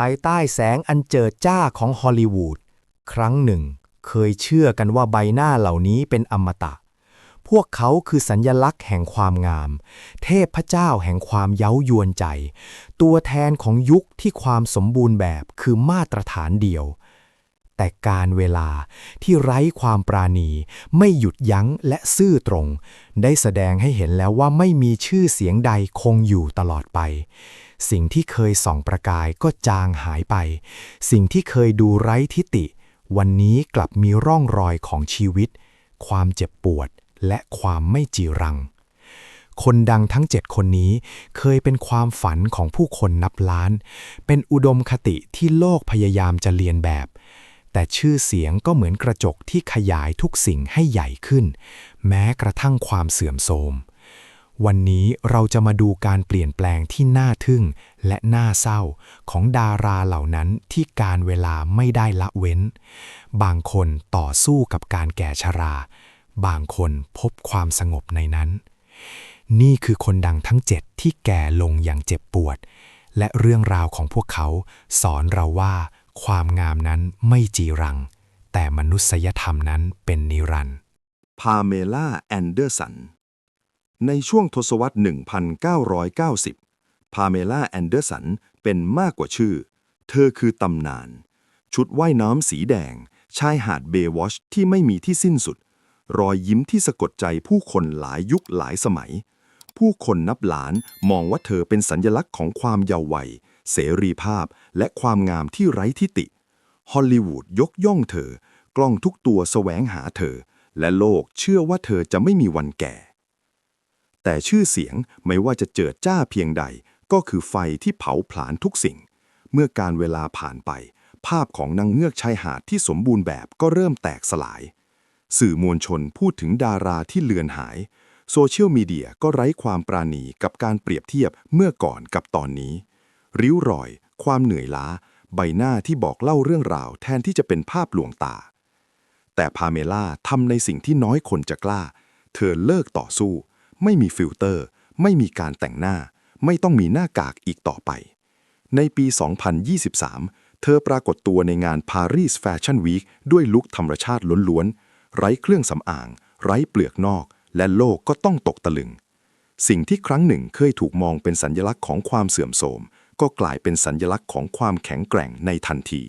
ายใต้แสงอันเจิดจ้าของฮอลลีวูด ครั้งหนึ่ง เคยเชื่อกันว่าใบหน้าเหล่านี้เป็นอมตะ พวกเขาคือสัญญลักษณ์แห่งความงาม เทพเจ้าแห่งความเย้ายวนใจ ตัวแทนของยุคที่ความสมบูรณ์แบบคือมาตรฐานเดียว แต่การเวลาที่ไร้ความปราณี ไม่หยุดยั้งและซื่อตรง ได้แสดงให้เห็นแล้วว่าไม่มีชื่อเสียงใดคงอยู่ตลอดไป สิ่งที่เคยส่องประกายก็จางหายไป สิ่งที่เคยดูไร้ทิติวันนี้กลับมีร่องรอยของชีวิต ความเจ็บปวด และความไม่จีรัง คนดังทั้งเจ็ดคนนี้เคยเป็นความฝันของผู้คนนับล้าน เป็นอุดมคติที่โลกพยายามจะเรียนแบบ แต่ชื่อเสียงก็เหมือนกระจกที่ขยายทุกสิ่งให้ใหญ่ขึ้น แม้กระทั่งความเสื่อมโทรม วันนี้เราจะมาดูการเปลี่ยนแปลงที่น่าทึ่งและน่าเศร้าของดาราเหล่านั้นที่การเวลาไม่ได้ละเว้น บางคนต่อสู้กับการแก่ชรา บางคนพบความสงบในนั้น นี่คือคนดังทั้งเจ็ดที่แก่ลงอย่างเจ็บปวด และเรื่องราวของพวกเขาสอนเราว่า ความงามนั้นไม่จีรัง แต่มนุษยธรรมนั้นเป็นนิรันดร์พาเมล่าแอนเดอร์สัน ในช่วงทศวรรษ 1990 พาเมล่าแอนเดอร์สันเป็นมากกว่าชื่อ เธอคือตำนาน ชุดว่ายน้ำสีแดง ชายหาดเบย์วอชที่ไม่มีที่สิ้นสุด รอยยิ้มที่สะกดใจผู้คนหลายยุคหลายสมัย ผู้คนนับล้านมองว่าเธอเป็นสัญญลักษณ์ของความเยาว์วัย เสรีภาพ และความงามที่ไร้ทิติ ฮอลลีวูดยกย่องเธอ กล้องทุกตัวแสวงหาเธอ และโลกเชื่อว่าเธอจะไม่มีวันแก่ แต่ชื่อเสียงไม่ว่าจะเจิดจ้าเพียงใด ก็คือไฟที่เผาผลาญทุกสิ่ง เมื่อการเวลาผ่านไป ภาพของนางเงือกชายหาดที่สมบูรณ์แบบก็เริ่มแตกสลาย สื่อมวลชนพูดถึงดาราที่เลือนหาย โซเชียลมีเดียก็ไร้ความปราณีกับการเปรียบเทียบเมื่อก่อนกับตอนนี้ ริ้วรอย ความเหนื่อยล้า ใบหน้าที่บอกเล่าเรื่องราวแทนที่จะเป็นภาพลวงตา แต่พาเมล่าทำในสิ่งที่น้อยคนจะกล้า เธอเลิกต่อสู้ ไม่มีฟิลเตอร์ ไม่มีการแต่งหน้า ไม่ต้องมีหน้ากากอีกต่อไป ในปี 2023 เธอปรากฏตัวในงาน Paris Fashion Week ด้วยลุคธรรมชาติล้วนๆ ไร้เครื่องสำอาง ไร้เปลือกนอก และโลกก็ต้องตกตะลึง สิ่งที่ครั้งหนึ่งเคยถูกมองเป็นสัญลักษณ์ของความเสื่อมโทรม ก็กลายเป็นสัญลักษณ์ของความแข็งแกร่งในทันที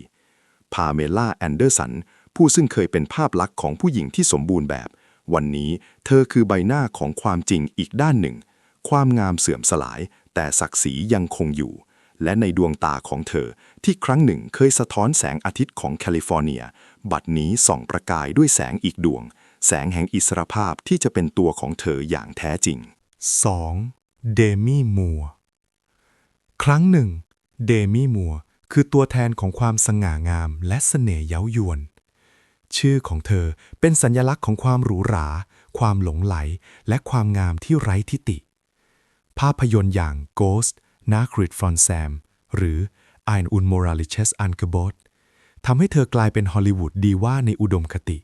พาเมล่าแอนเดอร์สันผู้ซึ่งเคยเป็นภาพลักษณ์ของผู้หญิงที่สมบูรณ์แบบ วันนี้เธอคือใบหน้าของความจริงอีกด้านหนึ่ง ความงามเสื่อมสลาย แต่ศักดิ์ศรียังคงอยู่ และในดวงตาของเธอที่ครั้งหนึ่งเคยสะท้อนแสงอาทิตย์ของแคลิฟอร์เนีย บัดนี้ส่องประกายด้วยแสงอีกดวง แสงแห่งอิสรภาพที่จะเป็นตัวของเธออย่างแท้จริง 2. เดมี่มัวครั้งหนึ่ง เดมี่มัวคือตัวแทนของความสง่างามและเสน่ห์เย้ายวน ชื่อของเธอเป็นสัญลักษณ์ของความหรูหรา ความหลงไหล และความงามที่ไร้ทิติ ภาพยนตร์อย่าง Ghost n a c r i t f r o n Sam หรือ Ein u n m o r a l i c h e s Angebot ทำให้เธอกลายเป็นฮอลลีวูดดีว่าในอุดมคติ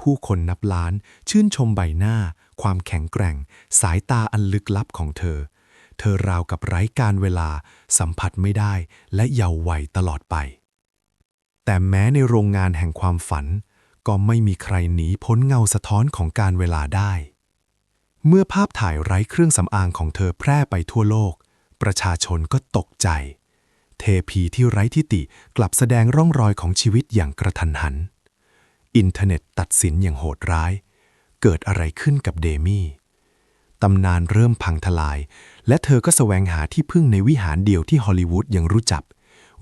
ผู้คนนับล้านชื่นชมใบหน้า ความแข็งแกร่ง สายตาอันลึกลับของเธอ เธอราวกับไร้การเวลา สัมผัสไม่ได้และเยาว์วัยตลอดไป แต่แม้ในโรงงานแห่งความฝัน ก็ไม่มีใครหนีพ้นเงาสะท้อนของการเวลาได้ เมื่อภาพถ่ายไร้เครื่องสำอางของเธอแพร่ไปทั่วโลก ประชาชนก็ตกใจ เทพีที่ไร้ทิติกลับแสดงร่องรอยของชีวิตอย่างกระทันหัน อินเทอร์เน็ตตัดสินอย่างโหดร้าย เกิดอะไรขึ้นกับเดมี่ตำนานเริ่มพังทลาย และเธอก็แสวงหาที่พึ่งในวิหารเดียวที่ฮอลลีวูดยังรู้จัก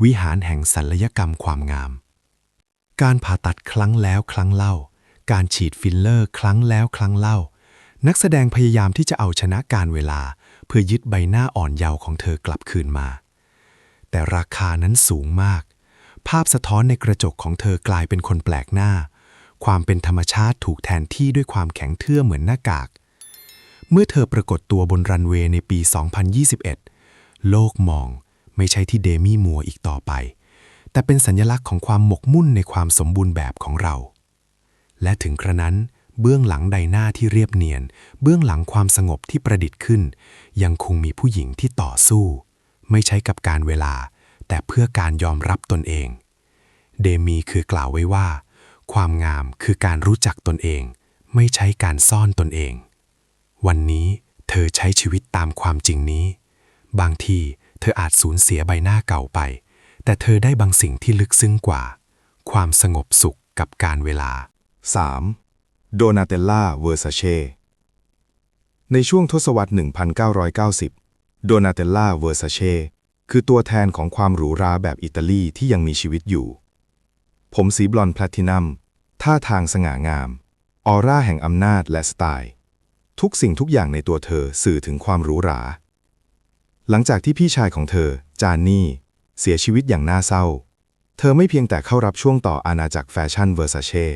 วิหารแห่งศัลยกรรมความงาม การผ่าตัดครั้งแล้วครั้งเล่า การฉีดฟิลเลอร์ครั้งแล้วครั้งเล่า นักแสดงพยายามที่จะเอาชนะการเวลา เพื่อยึดใบหน้าอ่อนเยาว์ของเธอกลับคืนมา แต่ราคานั้นสูงมาก ภาพสะท้อนในกระจกของเธอกลายเป็นคนแปลกหน้า ความเป็นธรรมชาติถูกแทนที่ด้วยความแข็งเทื่อเหมือนหน้ากาก เมื่อเธอปรากฏตัวบนรันเวย์ในปี 2021 โลกมอง ไม่ใช่ที่เดมี่มัวอีกต่อไป แต่เป็นสัญลักษณ์ของความหมกมุ่นในความสมบูรณ์แบบของเรา และถึงกระนั้น เบื้องหลังใดหน้าที่เรียบเนียน เบื้องหลังความสงบที่ประดิษฐ์ขึ้น ยังคงมีผู้หญิงที่ต่อสู้ ไม่ใช้กับการเวลา แต่เพื่อการยอมรับตนเอง เดมีคือกล่าวไว้ว่า ความงามคือการรู้จักตนเอง ไม่ใช้การซ่อนตนเอง วันนี้เธอใช้ชีวิตตามความจริงนี้ บางที เธออาจสูญเสียใบหน้าเก่าไป แต่เธอได้บางสิ่งที่ลึกซึ้งกว่า ความสงบสุขกับการเวลา 3. โดนาเตลล่า เวอร์ซาเช่ ในช่วงทศวรรษ 1990 โดนาเตลล่า เวอร์ซาเช่ คือตัวแทนของความหรูหราแบบอิตาลีที่ยังมีชีวิตอยู่ ผมสีบลอนด์แพลตินัม ท่าทางสง่างาม ออร่าแห่งอำนาจและสไตล์ ทุกสิ่งทุกอย่างในตัวเธอสื่อถึงความหรูหรา หลังจากที่พี่ชายของเธอ จานนี่ เสียชีวิตอย่างน่าเศร้า เธอไม่เพียงแต่เข้ารับช่วงต่ออาณาจักรแฟชั่นเวอร์ซาเช่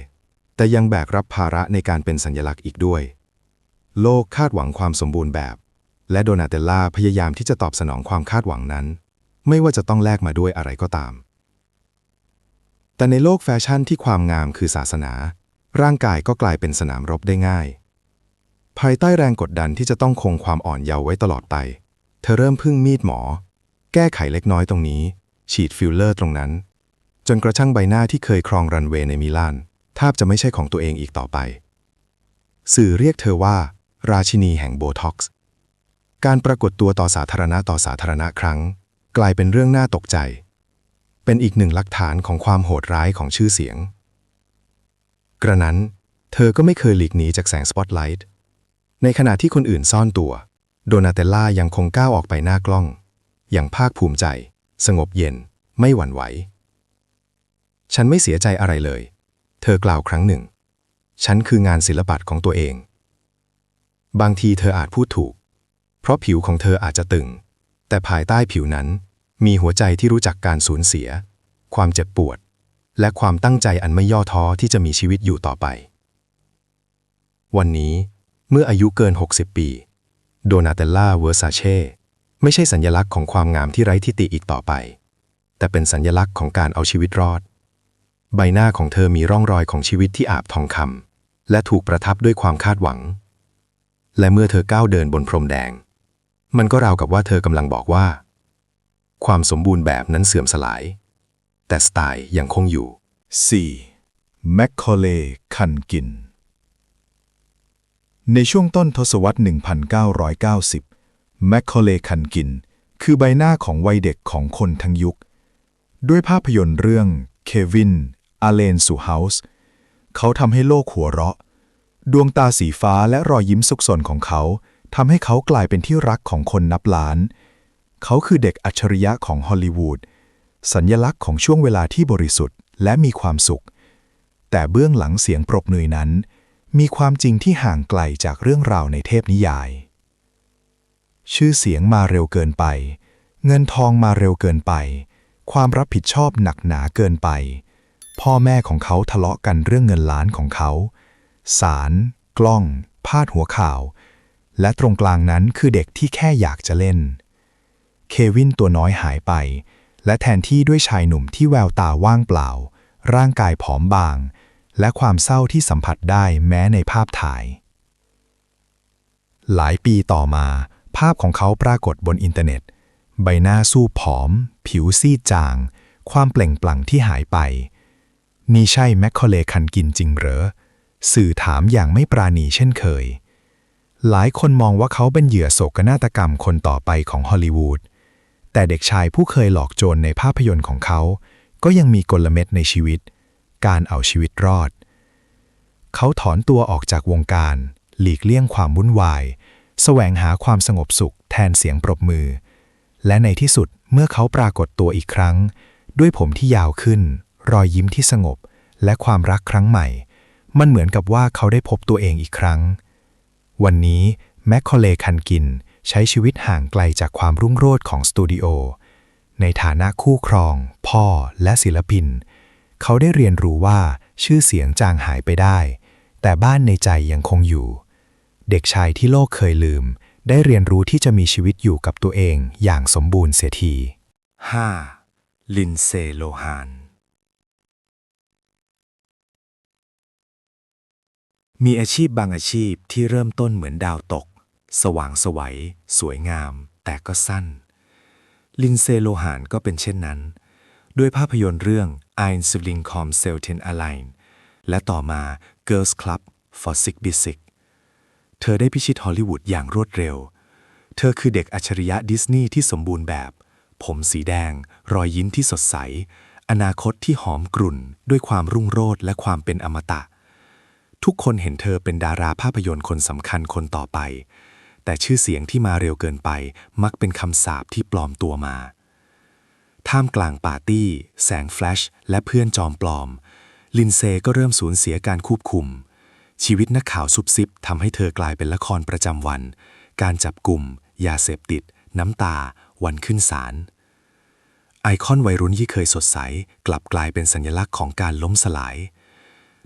แต่ยังแบกรับภาระในการเป็นสัญลักษณ์อีกด้วย โลกคาดหวังความสมบูรณ์แบบ และโดนาเตลล่าพยายามที่จะตอบสนองความคาดหวังนั้น ไม่ว่าจะต้องแลกมาด้วยอะไรก็ตาม แต่ในโลกแฟชั่นที่ความงามคือศาสนา ร่างกายก็กลายเป็นสนามรบได้ง่าย ภายใต้แรงกดดันที่จะต้องคงความอ่อนเยาว์ไว้ตลอดไป เธอเริ่มพึ่งมีดหมอ แก้ไขเล็กน้อยตรงนี้ ฉีดฟิลเลอร์ตรงนั้น จนกระทั่งใบหน้าที่เคยครองรันเวย์ในมิลานแทบจะไม่ใช่ของตัวเองอีกต่อไป สื่อเรียกเธอว่า ราชินีแห่งโบท็อกซ์ การปรากฏตัวต่อสาธารณะต่อสาธารณะครั้ง กลายเป็นเรื่องน่าตกใจ เป็นอีกหนึ่งหลักฐานของความโหดร้ายของชื่อเสียง กระนั้น เธอก็ไม่เคยหลีกหนีจากแสงสปอตไลท์ในขณะที่คนอื่นซ่อนตัว โดนาเตลล่ายังคงก้าวออกไปหน้ากล้อง อย่างภาคภูมิใจ สงบเย็น ไม่หวั่นไหว ฉันไม่เสียใจอะไรเลย เธอกล่าวครั้งหนึ่ง ฉันคืองานศิลปะของตัวเอง บางทีเธออาจพูดถูก เพราะผิวของเธออาจจะตึง แต่ภายใต้ผิวนั้น มีหัวใจที่รู้จักการสูญเสีย ความเจ็บปวด และความตั้งใจอันไม่ย่อท้อที่จะมีชีวิตอยู่ต่อไป วันนี้เมื่ออายุเกิน 60 ปี โดนาเตลล่าเวอร์ซาเช่ไม่ใช่สัญลักษณ์ของความงามที่ไร้ทิฏฐิอีกต่อไป แต่เป็นสัญลักษณ์ของการเอาชีวิตรอด ใบหน้าของเธอมีร่องรอยของชีวิตที่อาบทองคำและถูกประทับด้วยความคาดหวัง และเมื่อเธอก้าวเดินบนพรมแดง มันก็ราวกับว่าเธอกำลังบอกว่า ความสมบูรณ์แบบนั้นเสื่อมสลาย แต่สไตล์ยังคงอยู่ 4. แมคคอเลคันกิน ในช่วงต้นทศวรรษ 1990 แมคคอเลคันกิน คือใบหน้าของวัยเด็กของคนทั้งยุค ด้วยภาพยนตร์เรื่องเควินอาเลนสู่เฮาส์เขาทำให้โลกหัวเราะ ดวงตาสีฟ้าและรอยยิ้มสุกสนของเขาทำให้เขากลายเป็นที่รักของคนนับล้าน เขาคือเด็กอัจฉริยะของฮอลลีวูด สัญญลักษณ์ของช่วงเวลาที่บริสุทธิ์และมีความสุข แต่เบื้องหลังเสียงปรบมือนั้น มีความจริงที่ห่างไกลจากเรื่องราวในเทพนิยาย ชื่อเสียงมาเร็วเกินไป เงินทองมาเร็วเกินไป ความรับผิดชอบหนักหนาเกินไป พ่อแม่ของเขาทะเลาะกันเรื่องเงินล้านของเขา สาร กล้อง พาดหัวข่าว และตรงกลางนั้นคือเด็กที่แค่อยากจะเล่น เควินตัวน้อยหายไป และแทนที่ด้วยชายหนุ่มที่แววตาว่างเปล่า ร่างกายผอมบาง และความเศร้าที่สัมผัสได้แม้ในภาพถ่าย หลายปีต่อมา ภาพของเขาปรากฏบนอินเทอร์เน็ต ใบหน้าสู้ผอม ผิวซีดจาง ความเปล่งปลั่งที่หายไป นี่ใช่แมคคอเลคันกินจริงเหรอ สื่อถามอย่างไม่ปราณีเช่นเคย หลายคนมองว่าเขาเป็นเหยื่อโศกนาฏกรรมคนต่อไปของฮอลลีวูดแต่เด็กชายผู้เคยหลอกโจรในภาพยนตร์ของเขา ก็ยังมีกลเม็ดในชีวิต การเอาชีวิตรอด เขาถอนตัวออกจากวงการ หลีกเลี่ยงความวุ่นวาย แสวงหาความสงบสุขแทนเสียงปรบมือ และในที่สุดเมื่อเขาปรากฏตัวอีกครั้ง ด้วยผมที่ยาวขึ้น รอยยิ้มที่สงบ และความรักครั้งใหม่ มันเหมือนกับว่าเขาได้พบตัวเองอีกครั้ง วันนี้แมคคอเลคันกินใช้ชีวิตห่างไกลจากความรุ่งโรจน์ของสตูดิโอในฐานะคู่ครอง พ่อและศิลปิน เขาได้เรียนรู้ว่าชื่อเสียงจางหายไปได้ แต่บ้านในใจยังคงอยู่ เด็กชายที่โลกเคยลืม ได้เรียนรู้ที่จะมีชีวิตอยู่กับตัวเองอย่างสมบูรณ์เสียที 5. ลินเซโลฮานมีอาชีพบางอาชีพที่เริ่มต้นเหมือนดาวตก สว่างสวัย สวยงาม แต่ก็สั้น ลินเซโลหานก็เป็นเช่นนั้น ด้วยภาพยนตร์เรื่อง i n s w i n g k o m s e l t e n Allein และต่อมา Girls Club for Sick b i s i c เธอได้พิชิตฮอลลีวูดอย่างรวดเร็ว เธอคือเด็กอัจฉริยะดิสนีย์ที่สมบูรณ์แบบ ผมสีแดง รอยยิ้มที่สดใส อนาคตที่หอมกรุ่น ด้วยความรุ่งโรจน์และความเป็นอมตะ ทุกคนเห็นเธอเป็นดาราภาพยนตร์คนสำคัญคนต่อไป แต่ชื่อเสียงที่มาเร็วเกินไป มักเป็นคำสาปที่ปลอมตัวมา ท่ามกลางปาร์ตี้ แสงแฟลช และเพื่อนจอมปลอม ลินเซก็เริ่มสูญเสียการควบคุม ชีวิตนักข่าวซุบซิบทำให้เธอกลายเป็นละครประจำวัน การจับกลุ่ม ยาเสพติด น้ำตา วันขึ้นศาลไอคอนวัยรุ่นที่เคยสดใส กลับกลายเป็นสัญลักษณ์ของการล้มสลาย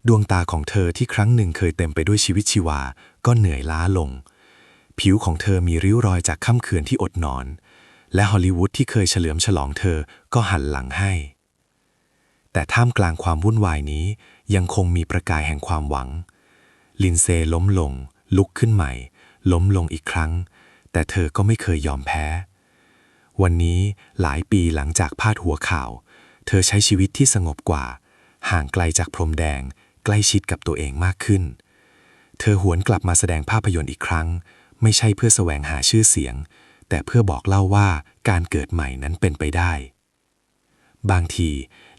ดวงตาของเธอที่ครั้งหนึ่งเคยเต็มไปด้วยชีวิตชีวา ก็เหนื่อยล้าลง ผิวของเธอมีริ้วรอยจากค่ำคืนที่อดนอน และฮอลลีวูดที่เคยเฉลิมฉลองเธอก็หันหลังให้ แต่ท่ามกลางความวุ่นวายนี้ยังคงมีประกายแห่งความหวัง ลินเซล้มลง ลุกขึ้นใหม่ ล้มลงอีกครั้ง แต่เธอก็ไม่เคยยอมแพ้ วันนี้หลายปีหลังจากพาดหัวข่าว เธอใช้ชีวิตที่สงบกว่า ห่างไกลจากพรมแดง ใกล้ชิดกับตัวเองมากขึ้น เธอหวนกลับมาแสดงภาพยนตร์อีกครั้ง ไม่ใช่เพื่อแสวงหาชื่อเสียง แต่เพื่อบอกเล่าว่าการเกิดใหม่นั้นเป็นไปได้ บางที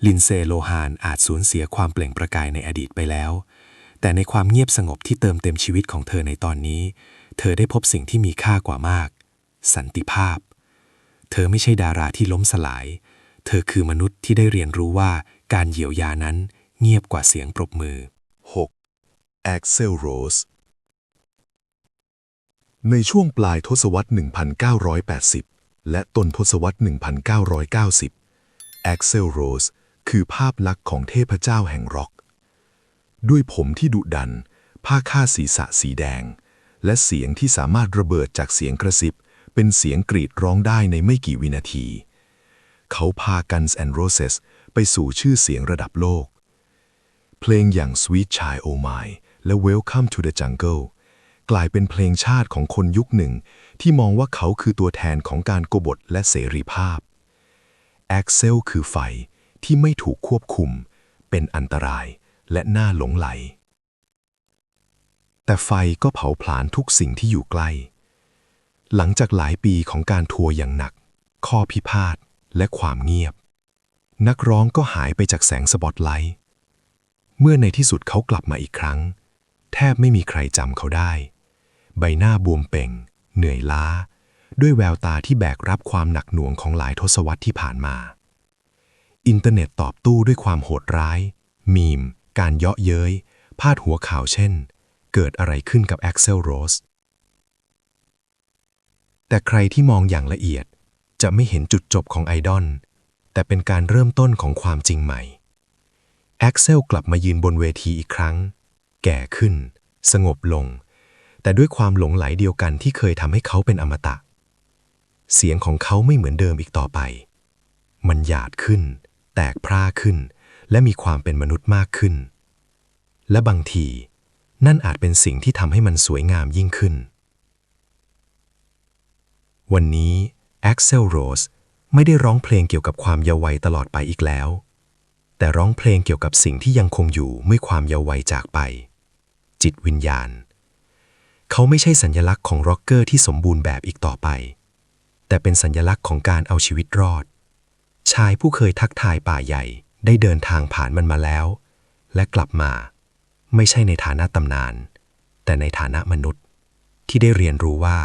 ลินเซโลฮานอาจสูญเสียความเปล่งประกายในอดีตไปแล้ว แต่ในความเงียบสงบที่เติมเต็มชีวิตของเธอในตอนนี้ เธอได้พบสิ่งที่มีค่ากว่ามาก สันติภาพ เธอไม่ใช่ดาราที่ล้มสลาย เธอคือมนุษย์ที่ได้เรียนรู้ว่าการเยียวยานั้นเงียบกว่าเสียงปรบมือ 6. Axel Rose ในช่วงปลายทศวรรษ 1980 และต้นทศวรรษ 1990 Axel Rose คือภาพลักษณ์ของเทพเจ้าแห่งร็อก ด้วยผมที่ดุดัน ผ้าคาดศีรษะสีแดง และเสียงที่สามารถระเบิดจากเสียงกระซิบ เป็นเสียงกรีดร้องได้ในไม่กี่วินาที เขาพา Guns N' Roses ไปสู่ชื่อเสียงระดับโลก เพลงอย่าง Sweet Child O' Mine และ Welcome to the Jungle กลายเป็นเพลงชาติของคนยุคหนึ่ง ที่มองว่าเขาคือตัวแทนของการกบฏและเสรีภาพแอ็กเซลคือไฟที่ไม่ถูกควบคุม เป็นอันตรายและน่าหลงไหล แต่ไฟก็เผาผลาญทุกสิ่งที่อยู่ใกล้ หลังจากหลายปีของการทัวร์อย่างหนัก ข้อพิพาทและความเงียบ นักร้องก็หายไปจากแสงสปอตไลท์ เมื่อในที่สุดเขากลับมาอีกครั้ง แทบไม่มีใครจำเขาได้ ใบหน้าบวมเป่ง เหนื่อยล้า ด้วยแววตาที่แบกรับความหนักหน่วงของหลายทศวรรษที่ผ่านมา อินเทอร์เน็ตตอบตู้ด้วยความโหดร้าย มีม การเยาะเย้ย พาดหัวข่าวเช่น เกิดอะไรขึ้นกับแอ็กเซลโรสแต่ใครที่มองอย่างละเอียดจะไม่เห็นจุดจบของไอดอลแต่เป็นการเริ่มต้นของความจริงใหม่แอ็กเซลกลับมายืนบนเวทีอีกครั้ง แก่ขึ้น สงบลง แต่ด้วยความหลงไหลเดียวกันที่เคยทำให้เขาเป็นอมตะ เสียงของเขาไม่เหมือนเดิมอีกต่อไป มันหยาดขึ้น แตกพร่าขึ้น และมีความเป็นมนุษย์มากขึ้น และบางที นั่นอาจเป็นสิ่งที่ทำให้มันสวยงามยิ่งขึ้น วันนี้แอ็กเซลโรสไม่ได้ร้องเพลงเกี่ยวกับความเยาว์วัยตลอดไปอีกแล้ว แต่ร้องเพลงเกี่ยวกับสิ่งที่ยังคงอยู่เมื่อความเยาว์วัยจากไป จิตวิญญาณ เขาไม่ใช่สัญลักษณ์ของร็อกเกอร์ที่สมบูรณ์แบบอีกต่อไป แต่เป็นสัญลักษณ์ของการเอาชีวิตรอด ชายผู้เคยทักทายป่าใหญ่ได้เดินทางผ่านมันมาแล้ว และกลับมา ไม่ใช่ในฐานะตำนาน แต่ในฐานะมนุษย์ ที่ได้เรียนรู้ว่า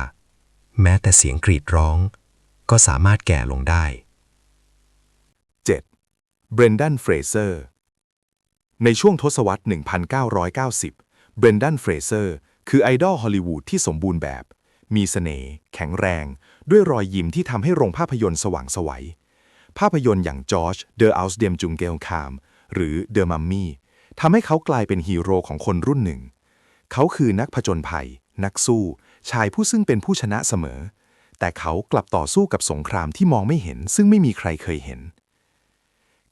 แม้แต่เสียงกรีดร้อง ก็สามารถแก่ลงได้ 7. เบรนดันเฟรเซอร์ในช่วงทศวรรษ 1990 เบรนดันเฟรเซอร์ คือไอดอลฮอลลีวูดที่สมบูรณ์แบบ มีเสน่ห์แข็งแรง ด้วยรอยยิ้มที่ทำให้โรงภาพยนตร์สว่างไสวัย ภาพยนตร์อย่างจอร์จเดอะอัลส์เดมจุงเกลคาม หรือเดอะมัมมี่ทำให้เขากลายเป็นฮีโร่ของคนรุ่นหนึ่ง เขาคือนักผจญภัย นักสู้ ชายผู้ซึ่งเป็นผู้ชนะเสมอ แต่เขากลับต่อสู้กับสงครามที่มองไม่เห็น ซึ่งไม่มีใครเคยเห็น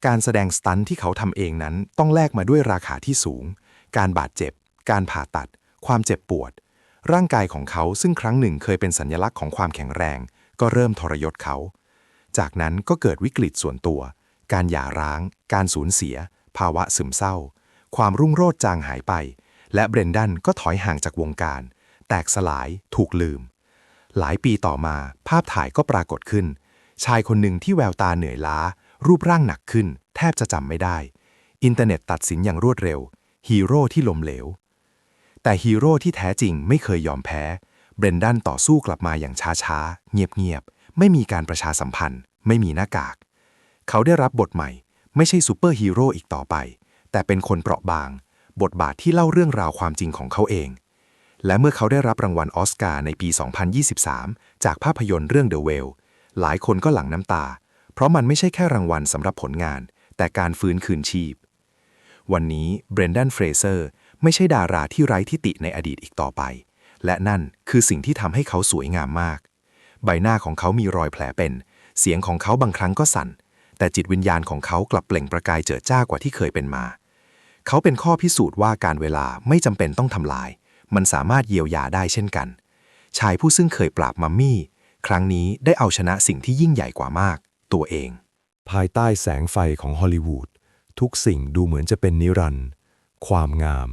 การแสดงสตันที่เขาทำเองนั้นต้องแลกมาด้วยราคาที่สูง การบาดเจ็บ การผ่าตัด ความเจ็บปวด ร่างกายของเขาซึ่งครั้งหนึ่งเคยเป็นสัญลักษณ์ของความแข็งแรง ก็เริ่มทรยศเขา จากนั้นก็เกิดวิกฤตส่วนตัว การหย่าร้าง การสูญเสีย ภาวะซึมเศร้า ความรุ่งโรจน์จางหายไป และเบรนดันก็ถอยห่างจากวงการ แตกสลาย ถูกลืม หลายปีต่อมา ภาพถ่ายก็ปรากฏขึ้น ชายคนหนึ่งที่แววตาเหนื่อยล้า รูปร่างหนักขึ้น แทบจะจำไม่ได้ อินเทอร์เน็ตตัดสินอย่างรวดเร็วฮีโร่ที่ล้มเหลว แต่ฮีโร่ที่แท้จริงไม่เคยยอมแพ้ เบรนดันต่อสู้กลับมาอย่างช้าๆ เงียบๆ ไม่มีการประชาสัมพันธ์ ไม่มีหน้ากาก เขาได้รับบทใหม่ ไม่ใช่ซูเปอร์ฮีโร่อีกต่อไป แต่เป็นคนเปราะบาง บทบาทที่เล่าเรื่องราวความจริงของเขาเอง และเมื่อเขาได้รับรางวัลออสการ์ในปี 2023 จากภาพยนตร์เรื่อง The Whale หลายคนก็หลั่งน้ำตา เพราะมันไม่ใช่แค่รางวัลสำหรับผลงาน แต่การฟื้นคืนชีพ วันนี้เบรนดันเฟรเซอร์ ไม่ใช่ดาราที่ไร้ทิติในอดีตอีกต่อไป และนั่นคือสิ่งที่ทำให้เขาสวยงามมาก ใบหน้าของเขามีรอยแผลเป็น เสียงของเขาบางครั้งก็สั่น แต่จิตวิญญาณของเขากลับเปล่งประกายเจิดจ้ากว่าที่เคยเป็นมา เขาเป็นข้อพิสูจน์ว่าการเวลาไม่จำเป็นต้องทำลาย มันสามารถเยียวยาได้เช่นกัน ชายผู้ซึ่งเคยปราบมัมมี่ ครั้งนี้ได้เอาชนะสิ่งที่ยิ่งใหญ่กว่ามาก ตัวเอง ภายใต้แสงไฟของฮอลลีวูดทุกสิ่งดูเหมือนจะเป็นนิรันดร์ความงาม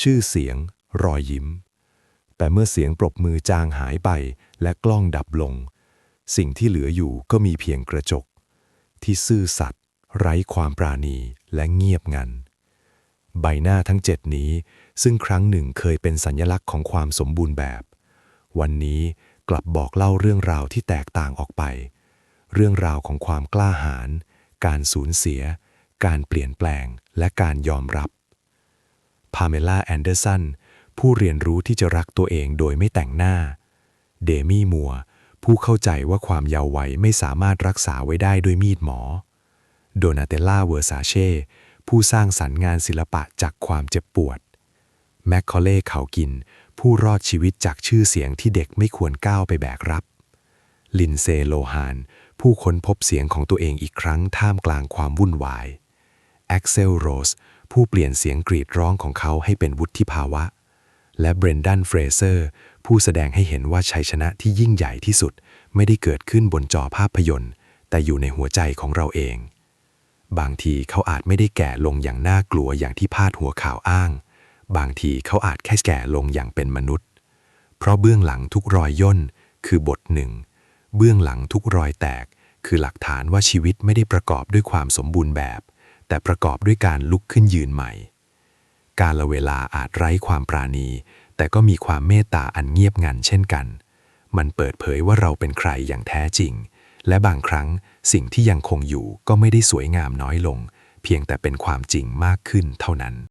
ชื่อเสียง รอยยิ้ม แต่เมื่อเสียงปรบมือจางหายไปและกล้องดับลง สิ่งที่เหลืออยู่ก็มีเพียงกระจก ที่ซื่อสัตย์ไร้ความปราณีและเงียบงัน ใบหน้าทั้งเจ็ดนี้ ซึ่งครั้งหนึ่งเคยเป็นสัญลักษณ์ของความสมบูรณ์แบบ วันนี้กลับบอกเล่าเรื่องราวที่แตกต่างออกไป เรื่องราวของความกล้าหาญการสูญเสีย การเปลี่ยนแปลงและการยอมรับ พาเมล่าแอนเดอร์สันผู้เรียนรู้ที่จะรักตัวเองโดยไม่แต่งหน้า เดมี่มัว ผู้เข้าใจว่าความเยาว์วัยไม่สามารถรักษาไว้ได้ด้วยมีดหมอ โดนาเตลล่าเวอร์ซาเช่ผู้สร้างสรรค์งานศิลปะจากความเจ็บปวด แมคคอเล่เขากิน ผู้รอดชีวิตจากชื่อเสียงที่เด็กไม่ควรก้าวไปแบกรับ ลินเซโลฮาน ผู้ค้นพบเสียงของตัวเองอีกครั้งท่ามกลางความวุ่นวาย แอ็กเซลโรส ผู้เปลี่ยนเสียงกรีดร้องของเขาให้เป็นวุฒิภาวะ และเบรนดันเฟรเซอร์ ผู้แสดงให้เห็นว่าชัยชนะที่ยิ่งใหญ่ที่สุด ไม่ได้เกิดขึ้นบนจอภาพยนตร์ แต่อยู่ในหัวใจของเราเอง บางทีเขาอาจไม่ได้แก่ลงอย่างน่ากลัวอย่างที่พาดหัวข่าวอ้าง บางทีเขาอาจแค่แก่ลงอย่างเป็นมนุษย์ เพราะเบื้องหลังทุกรอยย่นคือบทหนึ่ง เบื้องหลังทุกรอยแตก คือหลักฐานว่าชีวิตไม่ได้ประกอบด้วยความสมบูรณ์แบบ แต่ประกอบด้วยการลุกขึ้นยืนใหม่ การละเวลาอาจไร้ความปราณี แต่ก็มีความเมตตาอันเงียบงันเช่นกัน มันเปิดเผยว่าเราเป็นใครอย่างแท้จริง และบางครั้งสิ่งที่ยังคงอยู่ก็ไม่ได้สวยงามน้อยลง เพียงแต่เป็นความจริงมากขึ้นเท่านั้น